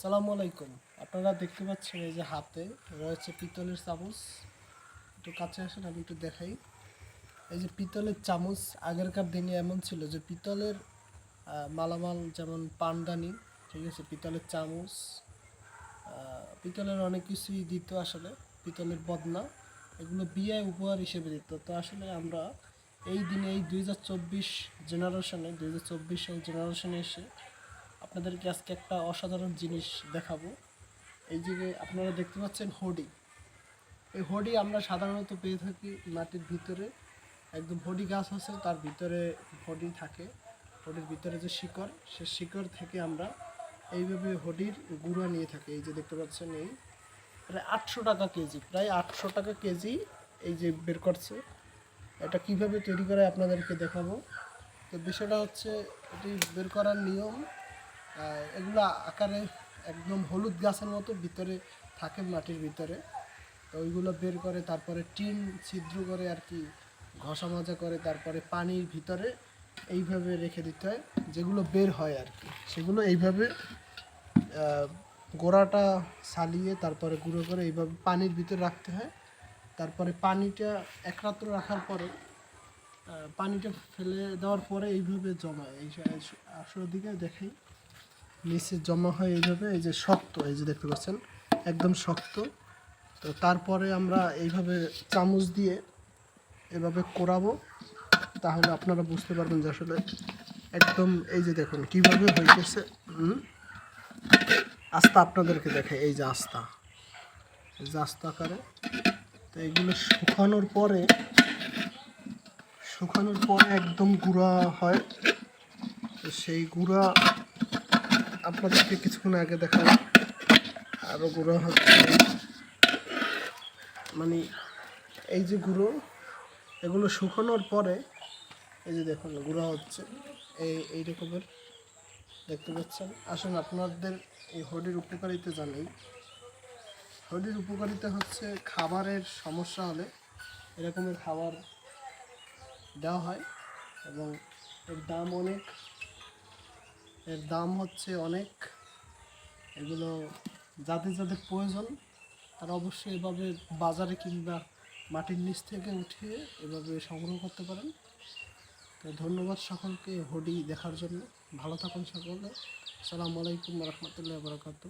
সালামু আলাইকুম। আপনারা দেখতে পাচ্ছেন এই যে হাতে রয়েছে পিতলের চামচ। একটু কাছে আসেন, আমি একটু দেখাই। এই যে পিতলের চামচ, আগেরকার দিনে এমন ছিল যে পিতলের মালামাল যেমন পানদানি, ঠিক আছে, পিতলের চামচ পিতলের অনেক কিছুই দিত আসলে, পিতলের বদনা, এগুলো বিয়ে উপহার হিসেবে দিত। তো আসলে আমরা এই দিনে এই দুই হাজার চব্বিশ জেনারেশনে দুই হাজার চব্বিশ জেনারেশনে এসে আপনাদেরকে আজকে একটা অসাধারণ জিনিস দেখাবো। এই যে আপনারা দেখতে পাচ্ছেন হোডি। এই হোডি আমরা সাধারণত পেয়ে থাকি মাটির ভিতরে। একদম হোডি গাছ আছে, তার ভিতরে হোডি থাকে। হোডির ভিতরে যে শিকড়, সে শিকড় থেকে আমরা এইভাবে হোডির গুঁড়া নিয়ে থাকি। এই যে দেখতে পাচ্ছেন এই, প্রায় আটশো টাকা কেজি, প্রায় আটশো টাকা কেজি এই যে বের করছে। এটা কীভাবে তৈরি করে আপনাদেরকে দেখাবো। তো বিষয়টা হচ্ছে, এটি বের করার নিয়ম এগুলো আকারে একদম হলুদ গাছের মতো ভিতরে থাকে মাটির ভিতরে। তো ওইগুলো বের করে তারপরে টিন ছিদ্র করে আর কি ঘষা মাজা করে তারপরে পানির ভিতরে এইভাবে রেখে দিতে হয়, যেগুলো বের হয় আর কি। সেগুলো এইভাবে গোড়াটা সালিয়ে তারপরে গুঁড়ো করে এইভাবে পানির ভিতরে রাখতে হয়। তারপরে পানিটা একরাত্র রাখার পরে পানিটা ফেলে দেওয়ার পরে এইভাবে জমা এই আসল দিকে দেখি নিচে জমা হয় এইভাবে এই যে শক্ত, এই যে দেখতে পাচ্ছেন, একদম শক্ত। তো তারপরে আমরা এইভাবে চামচ দিয়ে এভাবে কোরাবো, তাহলে আপনারা বুঝতে পারবেন যে আসলে একদম এই যে দেখুন কীভাবে হইতেছে আস্তা আপনাদেরকে দেখে এই যে আস্তা, এই যে আস্তা আকারে। তো এগুলো শুকানোর পরে শুকানোর পরে একদম গুঁড়া হয়। তো সেই গুঁড়া আপনাদেরকে কিছুক্ষণ আগে দেখা আরও গুঁড়ো হচ্ছে। মানে এই যে গুঁড়ো, এগুলো শুকানোর পরে এই যে দেখুন, গুঁড়ো হচ্ছে। এই এই রকমের দেখতে পাচ্ছেন। আসুন আপনাদের এই হডির উপকারিতা জানাই। হডির উপকারিতা হচ্ছে খাবারের সমস্যা হলে এরকমের খাবার দেওয়া হয় এবং এর দাম অনেক। এর দাম হচ্ছে অনেক। এগুলো যাদের যাদের প্রয়োজন, তারা অবশ্যই এভাবে বাজারে কিংবা মাটির নিচ থেকে উঠিয়ে এভাবে সংগ্রহ করতে পারেন। তো ধন্যবাদ সকলকে হোডি দেখার জন্য। ভালো থাকুন সকলে। আসসালামু আলাইকুম রহমতুল্লাহ বারকাতু